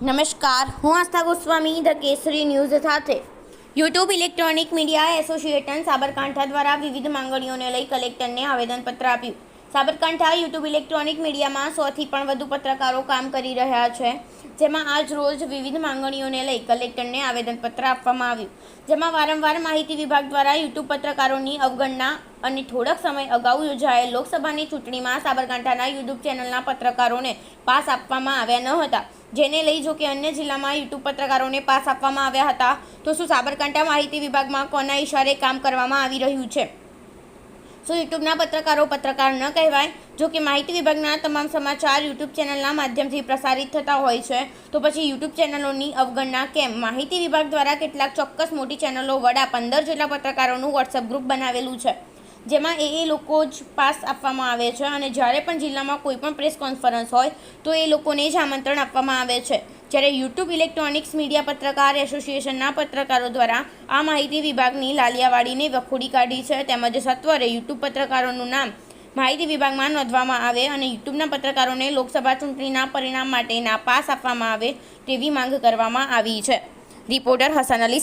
નમસ્કાર, હું Aastha Goswami the Kesari news સાથે. YouTube electronic media association Sabarkantha દ્વારા વિવિધ માંગણીઓને લઈ કલેક્ટરને આવેદનપત્ર આપ્યું. સાબરકાંઠા યુટ્યુબ ઇલેક્ટ્રોનિક મીડિયામાં સોથી પણ વધુ પત્રકારો કામ કરી રહ્યા છે. જેમાં આજ રોજ વિવિધ માંગણીઓને લઈ કલેક્ટરને આવેદનપત્ર આપવામાં આવ્યું. જેમાં વારંવાર માહિતી વિભાગ દ્વારા યુટ્યુબ પત્રકારોની અવગણના અને થોડાક સમય અગાઉ યોજાયેલ લોકસભાની ચૂંટણીમાં સાબરકાંઠાના યુટ્યુબ ચેનલના પત્રકારોને પાસ આપવામાં આવ્યા ન હતા. જેને લઈ જો કે અન્ય જિલ્લામાં યુટ્યુબ પત્રકારોને પાસ આપવામાં આવ્યા હતા, તો શું સાબરકાંઠા માહિતી વિભાગમાં કોના ઇશારે કામ કરવામાં આવી રહ્યું છે? શું યુટ્યુબના પત્રકારો પત્રકાર ન કહેવાય, જો કે માહિતી વિભાગના તમામ સમાચાર યુટ્યુબ ચેનલના માધ્યમથી પ્રસારિત થતા હોય છે. તો પછી યુટ્યુબ ચેનલોની અવગણના કેમ? માહિતી વિભાગ દ્વારા કેટલાક ચોક્કસ મોટી ચેનલો વડા પંદર જેટલા પત્રકારોનું વોટ્સઅપ ગ્રુપ બનાવેલું છે, જેમાં એ એ લોકો જ પાસ આપવામાં આવે છે અને જ્યારે પણ જિલ્લામાં કોઈ પણ પ્રેસ કોન્ફરન્સ હોય, તો એ લોકોને જ આમંત્રણ આપવામાં આવે છે. જ્યારે યુટ્યુબ ઇલેક્ટ્રોનિક્સ મીડિયા પત્રકાર એસોસિએશનના પત્રકારો દ્વારા આ માહિતી વિભાગની લાલિયાવાડીને વખોડી કાઢી છે તેમજ સત્વરે યુટ્યુબ પત્રકારોનું નામ માહિતી વિભાગમાં નોંધવામાં આવે અને યુટ્યુબના પત્રકારોને લોકસભા ચૂંટણીના પરિણામ માટેના પાસ આપવામાં આવે તેવી માંગ કરવામાં આવી છે. રિપોર્ટર હસન અલી